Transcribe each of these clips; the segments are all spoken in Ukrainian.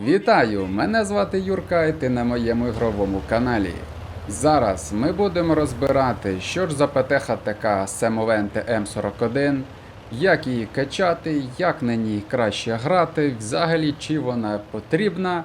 Вітаю! Мене звати Юрка і ти на моєму ігровому каналі. Зараз ми будемо розбирати, що ж за ПТХ така Семовенте М41, як її качати, як на ній краще грати, взагалі чи вона потрібна.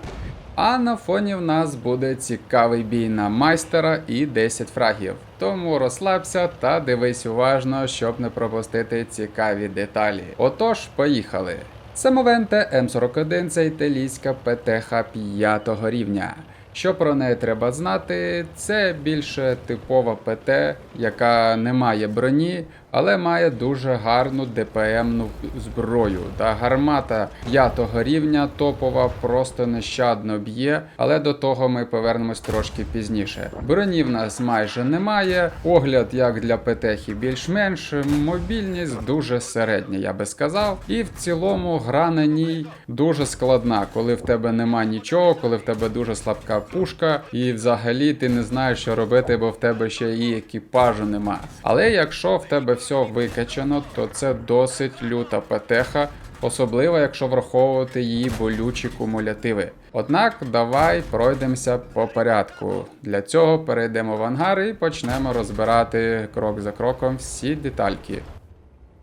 А на фоні в нас буде цікавий бій на майстера і 10 фрагів. Тому розслабся та дивись уважно, щоб не пропустити цікаві деталі. Отож, поїхали! Самовенте М41 це італійська ПТХ 5 рівня. Що про неї треба знати? Це більше типова ПТ, яка не має броні, але має дуже гарну ДПМну зброю. Та гармата 5 рівня топова просто нещадно б'є, але до того ми повернемось трошки пізніше. Броні в нас майже немає. Огляд як для ПТХ більш-менш, мобільність дуже середня, я би сказав. І в цілому гра на ній дуже складна, коли в тебе нема нічого, коли в тебе дуже слабка пушка, і взагалі ти не знаєш, що робити, бо в тебе ще і екіпажу нема. Але якщо в тебе все викачано, то це досить люта ПТХ, особливо якщо враховувати її болючі кумулятиви. Однак давай пройдемося по порядку. Для цього перейдемо в ангар і почнемо розбирати крок за кроком всі детальки.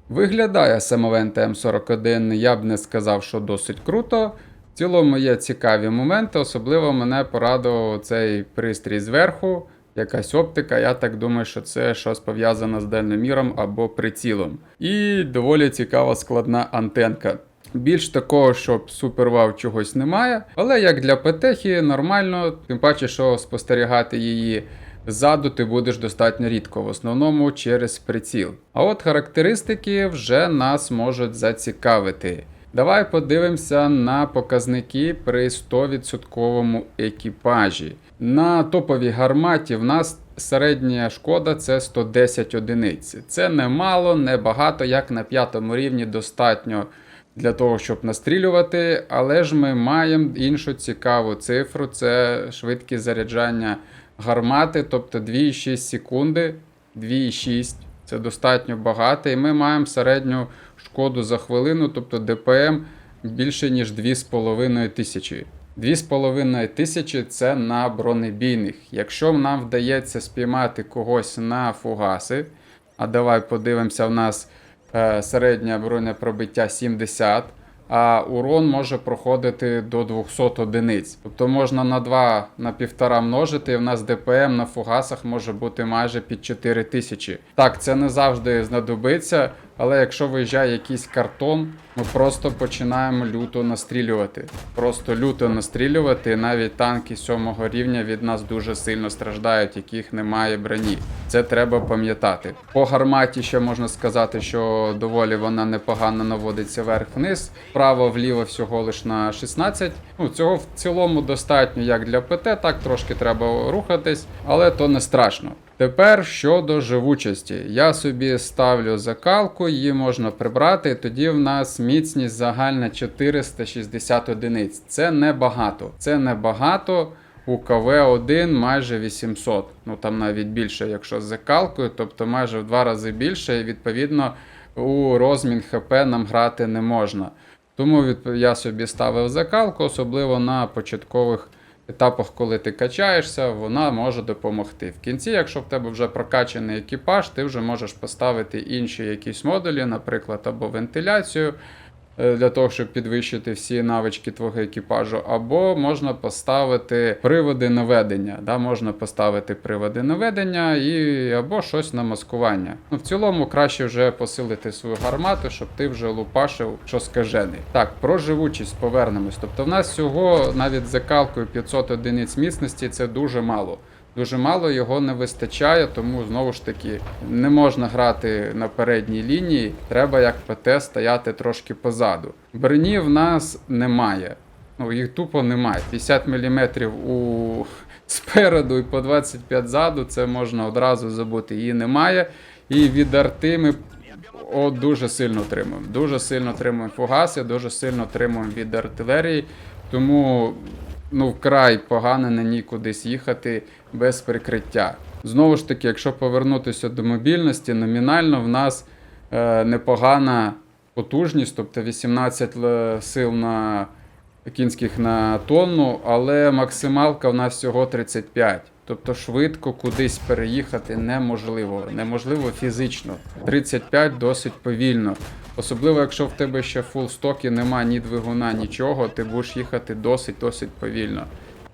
Виглядає Самовент М41, я б не сказав, що досить круто. В цілому є цікаві моменти, особливо мене порадував цей пристрій зверху, якась оптика. Я так думаю, що це щось пов'язане з дальноміром або прицілом. І доволі цікава складна антенка. Більш такого, щоб супервау чогось немає, але як для ПТХи нормально, тим паче, що спостерігати її ззаду ти будеш достатньо рідко, в основному через приціл. А от характеристики вже нас можуть зацікавити. Давай подивимося на показники при 100% екіпажі. На топовій гарматі в нас середня шкода це 110 одиниць. Це не мало, не багато, як на п'ятому рівні достатньо для того, щоб настрілювати, але ж ми маємо іншу цікаву цифру це швидкість заряджання гармати, тобто 2,6 секунди, 2,6. Це достатньо багато, і ми маємо середню шкоду за хвилину, тобто ДПМ більше ніж 2,5 тисячі. 2,5 тисячі це на бронебійних. Якщо нам вдається спіймати когось на фугаси, а давай подивимося, в нас е, середнє бронепробиття 70, а урон може проходити до 200 одиниць. Тобто можна на 2 на 1,5 множити, і в нас ДПМ на фугасах може бути майже під 4 тисячі. Так, це не завжди знадобиться, але якщо виїжджає якийсь картон, ми просто починаємо люто настрілювати. Просто люто настрілювати, навіть танки 7 рівня від нас дуже сильно страждають, яких немає броні. Це треба пам'ятати. По гарматі ще можна сказати, що доволі вона непогано наводиться вверх-вниз, вправо-вліво всього лиш на 16. Ну, цього в цілому достатньо як для ПТ, так трошки треба рухатись, але то не страшно. Тепер щодо живучості. Я собі ставлю закалку, її можна прибрати, тоді в нас міцність загальна 460 одиниць. Це небагато. Це небагато. У КВ-1 майже 800. Ну там навіть більше, якщо з закалкою, тобто майже в два рази більше, і відповідно у розмін ХП нам грати не можна. Тому я собі ставив закалку, особливо на початкових етапах, коли ти качаєшся, вона може допомогти. В кінці, якщо в тебе вже прокачаний екіпаж, ти вже можеш поставити інші якісь модулі, наприклад, або вентиляцію. Е, Для того, щоб підвищити всі навички твого екіпажу, або можна поставити приводи наведення. Да? Можна поставити приводи наведення і або щось на маскування. Ну, в цілому краще вже посилити свою гармату, щоб ти вже лупашив, що скажений. Так, про живучість повернемось. Тобто, в нас всього навіть закалкою 500 одиниць міцності це дуже мало. Дуже мало його не вистачає, тому знову ж таки не можна грати на передній лінії. Треба як ПТ стояти трошки позаду. Броні в нас немає. Ну, їх тупо немає. 50 мм у спереду і по 25 ззаду, це можна одразу забути. Її немає. І від арти ми о, дуже сильно тримуємо. Дуже сильно тримуємо фугаси, дуже сильно тримуємо від артилерії. Тому ну, вкрай погано на ній кудись їхати без прикриття. Знову ж таки, якщо повернутися до мобільності, номінально в нас е, непогана потужність, тобто 18 л- сил на кінських на тонну, але максималка в нас всього 35. Тобто швидко кудись переїхати неможливо. Неможливо фізично. 35 досить повільно. Особливо, якщо в тебе ще фул сток і нема ні двигуна, нічого, ти будеш їхати досить-досить повільно.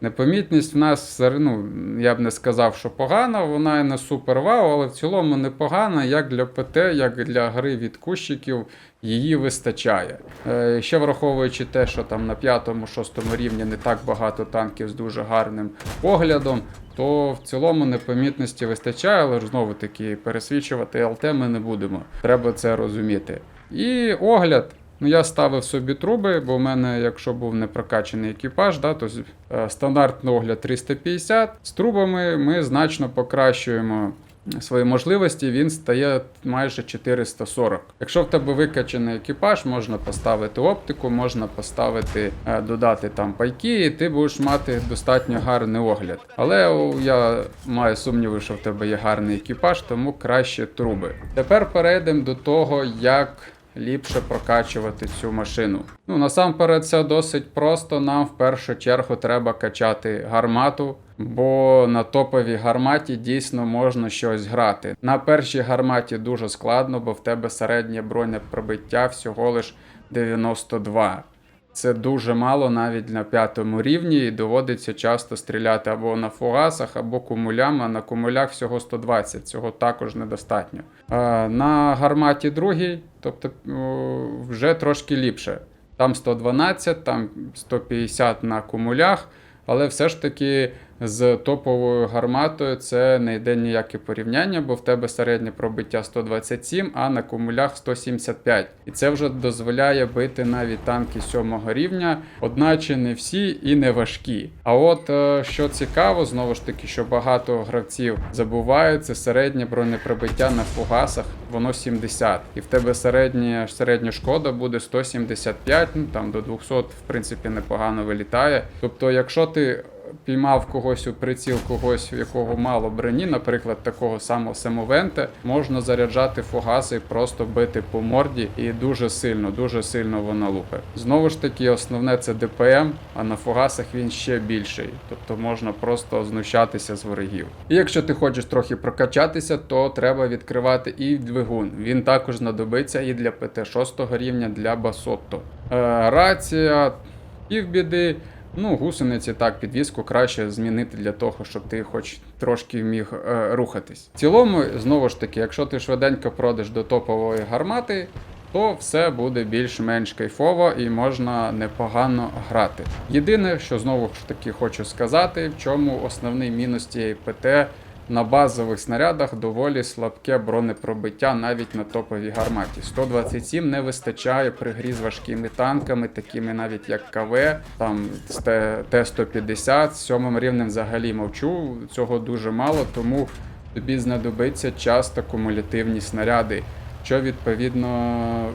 Непомітність в нас, ну, я б не сказав, що погана, вона не супер вау, але в цілому непогана, як для ПТ, як для гри від кущиків, її вистачає. Е, ще враховуючи те, що там на 5-6 рівні не так багато танків з дуже гарним поглядом, то в цілому непомітності вистачає, але ж знову таки пересвічувати ЛТ ми не будемо. Треба це розуміти. І огляд. Ну, я ставив собі труби, бо в мене, якщо був не прокачаний екіпаж, да, то е, стандартний огляд 350. З трубами ми значно покращуємо свої можливості, він стає майже 440. Якщо в тебе викачаний екіпаж, можна поставити оптику, можна поставити, е, додати там пайки, і ти будеш мати достатньо гарний огляд. Але я маю сумніви, що в тебе є гарний екіпаж, тому краще труби. Тепер перейдемо до того, як ліпше прокачувати цю машину. Ну насамперед, це досить просто. Нам в першу чергу треба качати гармату, бо на топовій гарматі дійсно можна щось грати. На першій гарматі дуже складно, бо в тебе середнє бронепробиття всього лиш 92. Це дуже мало навіть на п'ятому рівні, і доводиться часто стріляти або на фугасах, або кумулями. на кумулях всього 120. Цього також недостатньо. На гарматі другій, тобто вже трошки ліпше. Там 112, там 150 на кумулях, але все ж таки з топовою гарматою це не йде ніяке порівняння, бо в тебе середнє пробиття 127, а на кумулях 175. І це вже дозволяє бити навіть танки 7 рівня, одначе не всі і не важкі. А от е, що цікаво, знову ж таки, що багато гравців забувають, це середнє бронепробиття на фугасах, воно 70. І в тебе середня, середня шкода буде 175, ну там до 200, в принципі, непогано вилітає. Тобто, якщо ти піймав когось у приціл, когось, у якого мало броні, наприклад, такого самого Семовенте, можна заряджати фугаси просто бити по морді, і дуже сильно, дуже сильно вона лупе. Знову ж таки, основне це ДПМ, а на фугасах він ще більший, тобто можна просто знущатися з ворогів. І якщо ти хочеш трохи прокачатися, то треба відкривати і двигун. Він також знадобиться і для ПТ 6 рівня, для Басотто. Е, рація, півбіди. Ну, гусениці так, підвіску краще змінити для того, щоб ти хоч трошки міг е, рухатись. В цілому, знову ж таки, якщо ти швиденько продаш до топової гармати, то все буде більш-менш кайфово і можна непогано грати. Єдине, що знову ж таки хочу сказати, в чому основний мінус цієї ПТ на базових снарядах доволі слабке бронепробиття навіть на топовій гарматі. 127 не вистачає при грі з важкими танками, такими навіть як КВ, там Т- Т-150, з сьомим рівнем взагалі мовчу. Цього дуже мало, тому тобі знадобиться часто кумулятивні снаряди, що відповідно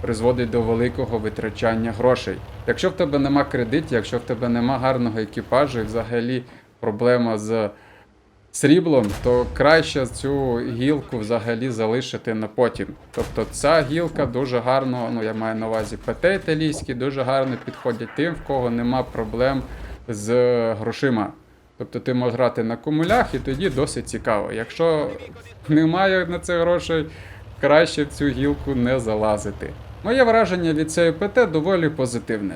призводить до великого витрачання грошей. Якщо в тебе нема кредитів, якщо в тебе нема гарного екіпажу і взагалі проблема з сріблом, то краще цю гілку взагалі залишити на потім. Тобто ця гілка дуже гарно, ну я маю на увазі ПТ італійські, дуже гарно підходять тим, в кого нема проблем з грошима. Тобто ти можеш грати на кумулях і тоді досить цікаво. Якщо немає на це грошей, краще цю гілку не залазити. Моє враження від цієї ПТ доволі позитивне.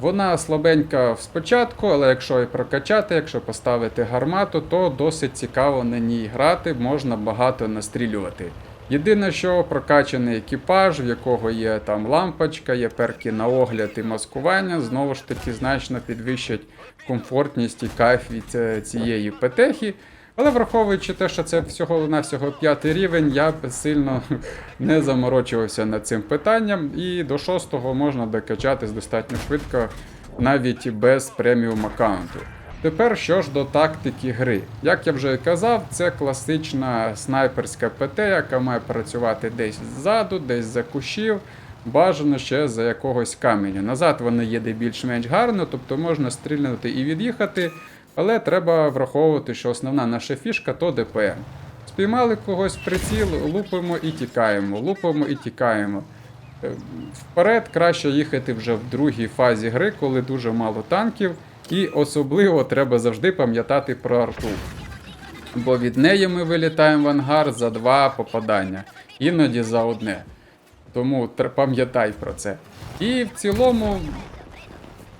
Вона слабенька спочатку, але якщо і прокачати, якщо поставити гармату, то досить цікаво на ній грати, можна багато настрілювати. Єдине, що прокачаний екіпаж, в якого є там лампочка, є перки на огляд і маскування, знову ж таки значно підвищать комфортність і кайф від е, цієї петехи. Але враховуючи те, що це всього навсього п'ятий рівень, я б сильно не заморочувався над цим питанням, і до шостого можна докачатись достатньо швидко, навіть без преміум аккаунту. Тепер що ж до тактики гри. Як я вже казав, це класична снайперська ПТ, яка має працювати десь ззаду, десь за кущів, бажано ще за якогось каменю. Назад вони їде більш-менш гарно, тобто можна стрільнути і від'їхати, але треба враховувати, що основна наша фішка то ДПМ. Спіймали когось приціл, лупимо і тікаємо, лупимо і тікаємо. Е, Вперед краще їхати вже в другій фазі гри, коли дуже мало танків, і особливо треба завжди пам'ятати про арту. Бо від неї ми вилітаємо в ангар за два попадання, іноді за одне. Тому пам'ятай про це. І в цілому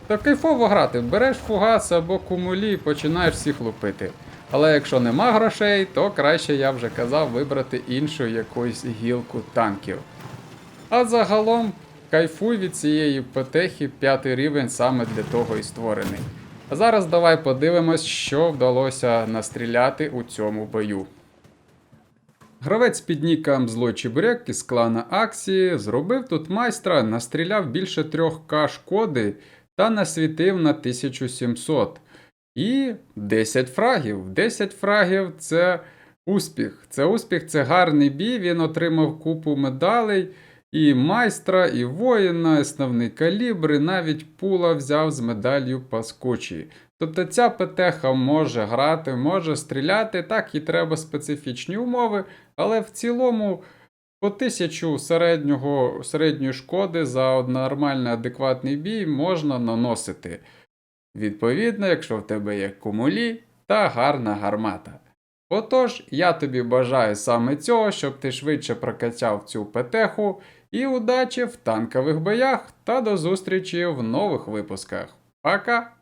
та кайфово грати. Береш фугас або кумулі і починаєш всіх лупити. Але якщо нема грошей, то краще, я вже казав, вибрати іншу якусь гілку танків. А загалом кайфуй від цієї петехи, п'ятий рівень саме для того і створений. А зараз давай подивимось, що вдалося настріляти у цьому бою. Гравець під ніком Злой Чебурек із клана Аксії зробив тут майстра, настріляв більше 3К шкоди та насвітив на 1700. І 10 фрагів. 10 фрагів це успіх. Це успіх, це гарний бій. Він отримав купу медалей. І майстра, і воїна, основний калібр, і навіть пула взяв з медаллю паскучі. Тобто ця ПТХ може грати, може стріляти, так і треба специфічні умови, але в цілому по тисячу середнього, середньої шкоди за нормальний адекватний бій можна наносити. Відповідно, якщо в тебе є кумулі та гарна гармата. Отож, я тобі бажаю саме цього, щоб ти швидше прокачав цю петеху, і удачі в танкових боях та до зустрічі в нових випусках. Пока!